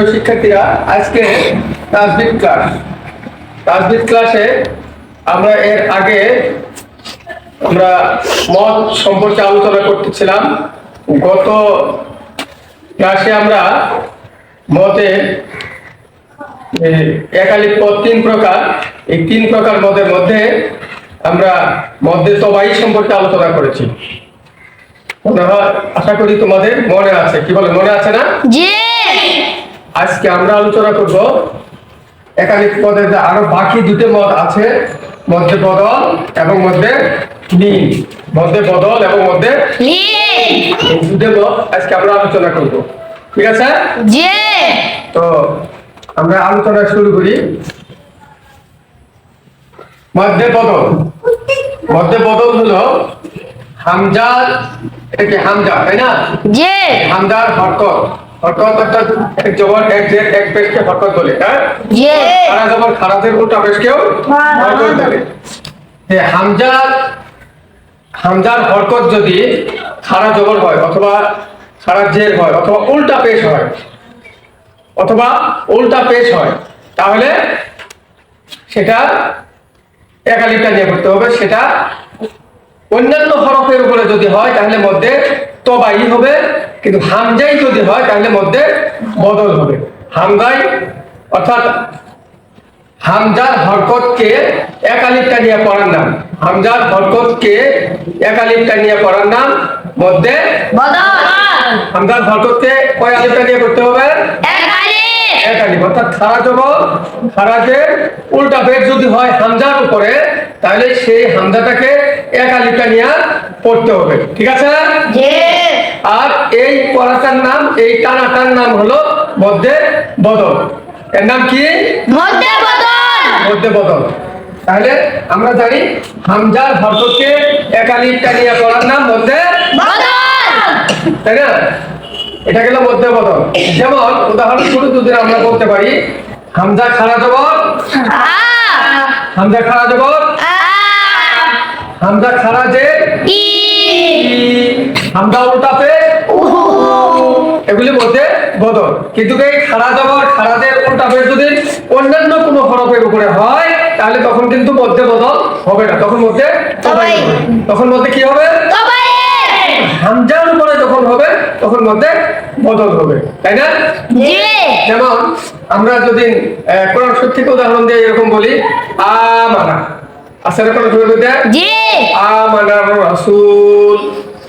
প্রিয় শিক্ষার্থীরা, আজকে তাজবিদ ক্লাস। তাজবিদ ক্লাসে আমরা এর আগে আমরা মত সম্পর্কে আলোচনা করতেছিলাম। গত ক্লাসে আমরা মতে একালিক পদ তিন প্রকার। এই তিন প্রকার মদের মধ্যে আমরা মধ্যে তবাই সম্পর্কে আলোচনা করেছি। আশা করি তোমাদের মনে আছে। কি বলে, মনে আছে না? জি। আজকে আমরা আলোচনা করব একাধিক পদের যে আরও বাকি দুটো মত আছে মধ্যে বদল এবং মধ্যে লীন মধ্যে বদল এবং মধ্যে দুটো মত আজকে আমরা আলোচনা করব। ঠিক আছে? তো আমরা আলোচনা শুরু করি। মধ্যে বদল। মধ্যে বদল হলো হামজার এটা কি হামজা তাই না? জি। হামদার হরকত। হরকত অর্থাৎ এক জবর এক জের এক পেশকে হরকত বলে হ্যাঁ? জি। খারা জবর খারাজের উল্টা পেশকেও হরকত বলে। এ হামজার হামজার হরকত যদি খারা জবর হয় অথবা খারা জের হয় অথবা উল্টা পেশ হয় অথবা উল্টা পেশ হয় তাহলে সেটা একালিপটা নিয়ে করতে হবে সেটা অন্যান্য হরফের উপরে যদি হয় তাহলে মধ্যে তবাই হবে কিন্তু হামজাই যদি হয় তাহলে মধ্যে বদল হবে। হামজাই অর্থাৎ হামজার হরকতকে একালিপটা নিয়ে পড়ার নাম। হামজার হরকতকে একালিপটা নিয়ে পড়ার নাম মধ্যে বদল। হামজার হরকতকে কয় আলিপটা নিয়ে করতে হবে? একালি এক আলিফ অর্থাৎ খারা জবর খারাজের উল্টা পেট যদি হয় হামজার উপরে তাহলে সেই হামজাটাকে এক আলিফটা নিয়ে পড়তে হবে ঠিক আছে? আর এই পড়াটার নাম এই টানাটার নাম হলো মধ্যে বদল। এর নাম কি? মধ্যে বদল। মধ্যে বদল। তাহলে আমরা জানি হামজার হরকতকে এক আলিফটা নিয়ে পড়ার নাম মধ্যে তাই না? এটা গেল মধ্যে বদল। যেমন উদাহরণ স্বরূপ যদি আমরা বলতে পারি হামজা খারা জবর। হামজা খারা জবর। হামজা খারা যে? ই হামজা উল্টা পে এগুলি মধ্যে বদল। কিন্তু এই খারা জবর খারাজের উল্টা পে যদি অন্যান্য কোনো হরফের উপরে হয় তাহলে তখন কিন্তু মধ্যে বদল হবে না। তখন মধ্যে তখন মধ্যে কি হবে? হামজার উপরে যখন হবে তখন মধ্যে বদল হবে। তাই না? জি। যেমন আমরা যদি কোরআন শরীফ উদাহরণ দিয়ে এরকম বলি আমানা না কোরআন শরীফের জি। রাসূল।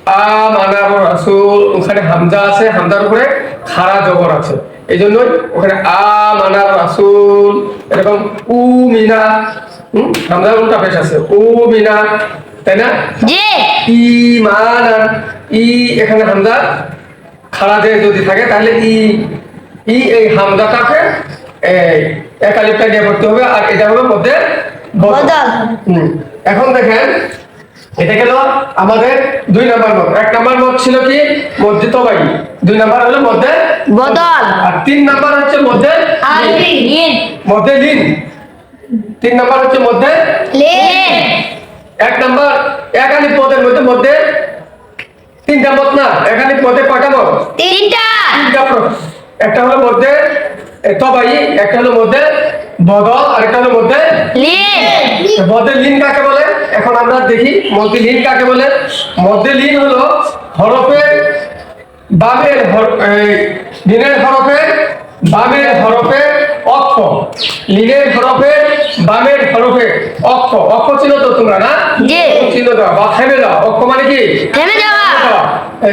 আমানার রাসূল। ওখানে হামজা আছে হামজার উপরে খাড়া জবর আছে। এই জন্যই ওখানে আমানার রাসূল। এরকম উ মিনা হুম? হামজার উল্টা পেশ আছে। উ মিনা তাই না? ইমানা ই এখানে হামজা খাড়া দিয়ে যদি থাকে তাহলে ই ই এই হামজাটাকে এই একালিপটা নিয়ে পড়তে হবে আর এটা হলো মধ্যে বদল। এখন দেখেন এটা গেল আমাদের দুই নাম্বার মত। এক নাম্বার মত ছিল কি? মধ্যে তবাই। দুই নাম্বার হলো মধ্যে বদল। আর তিন নাম্বার হচ্ছে মধ্যে মধ্যে লিন। তিন নাম্বার হচ্ছে মধ্যে এক নাম্বার একালি পদের মধ্যে মধ্যে তিনটা মত না একালি পদে মত? তিনটা। তিনটা একটা হলো মধ্যে তবাই একটা হলো মধ্যে বদল আর একটা হলো মধ্যে মধ্যে লিন কাকে বলে? এখন আমরা দেখি মধ্যে লিন কাকে বলে। মধ্যে লিন হলো হরফের বামের লিনের হরফের বামের হরফের অক্ষ। লিনের হরফের বামের হরফের অক্ষ। অক্ষ ছিল তো তোমরা না? জি। ছিল দাও। বা থেমে দাও অক্ষ মানে কি? থেমে যাওয়া।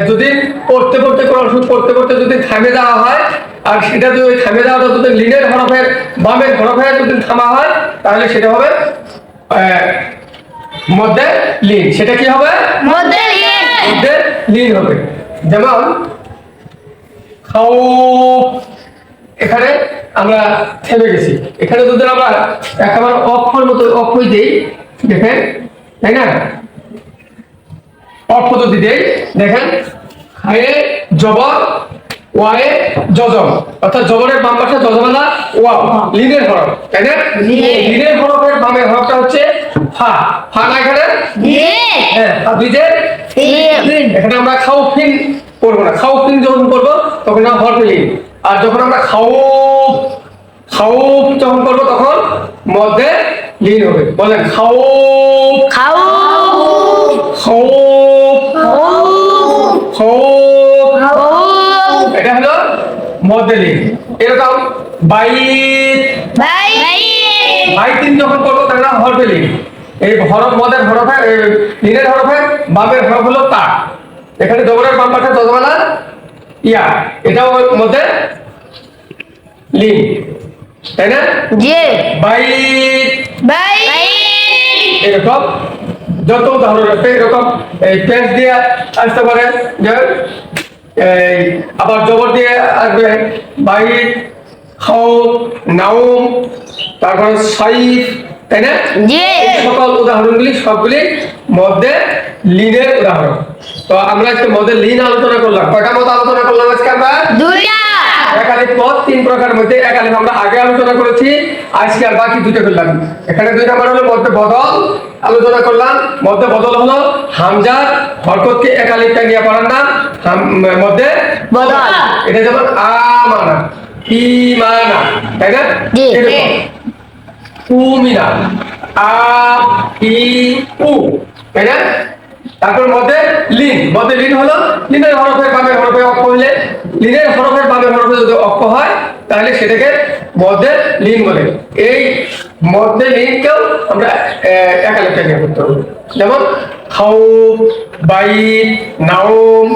যদি পড়তে পড়তে কোরআন শরীফ পড়তে পড়তে যদি থামে দেওয়া হয় আর সেটা যদি থামে দেওয়াটা যদি লিনের হরফের বামের হরফের যদি থামা হয় তাহলে সেটা হবে মধ্যে লিন। সেটা কি হবে? মধ্যে লিন। হবে। যেমন খাও এখানে আমরা থেমে গেছি। এখানে যদি আমরা একেবারে অক্ষর মতো অক্ষর দিই দেখেন তাই না? যদি দেই দেখেন হায়ে জবর ওয়ায়ে জজম। অর্থাৎ জবরের বাম পাশে জজমালা ওয়া। লিনের হরফ তাই না? লিনের হরফের বামের হরফটা হচ্ছে ফা। ফা না এখানে? হ্যাঁ আর দুইদের লিন এখানে আমরা খাও ফিন করব না। খাও ফিন যখন করব তখন আমরা হরফে লিন আর যখন আমরা খাও খাও যখন করব তখন মধ্যে লিন হবে। বলেন খাও। খাও। খাও মধ্যে লিন এরকম বাইট ভাই ভাই তিন যখন করব তার নাম হরফে লিন এই হরফ মদের হরফে এ, লিনের হরফে বামের হরফ হলো তা। এখানে জবরের বাম পাশে দশমালা ইয়া। এটাও মধ্যে লিন। তাই না? যে বাইট ভাই এরকম। যত উদাহরণ আছে এরকম। এই পেঁচ দিয়ে আসতে পারে যে এই আবার জবর দিয়ে আসবে। বাইট খাও নাউম তারপরে সাইফ তাই না? সকল উদাহরণগুলি সবগুলি মধ্যে লিনের উদাহরণ। তো আমরা আজকে মধ্যে লিন আলোচনা করলাম। কয়টা মত আলোচনা করলাম আজকে আমরা? দুইটা। একালিক পদ তিন প্রকার মধ্যে একালিক আমরা আগে আলোচনা করেছি। আজকে আর বাকি দুটো করলাম। এখানে দুই নম্বর হলো মধ্যে বদল আলোচনা করলাম মধ্যে বদল হলো হামজার হরকতকে একালিকটা নিয়ে পড়ার নাম মধ্যে বদল। এটা যেমন আমানা ইমানা তাই না? উমিনা আ ই উ তাই না? তারপর মধ্যে লিন মধ্যে লিন হলো লিনের হরফের বামের হরফে অক্ষ হলে লিনের হরফের বামের হরফে যদি অক্ষ হয় তাহলে সেটাকে মধ্যে লিন বলে। এই মধ্যে লিনকেও আমরা আহ, লেখা নিয়ে করতে হবে যেমন খাও বাই নাউম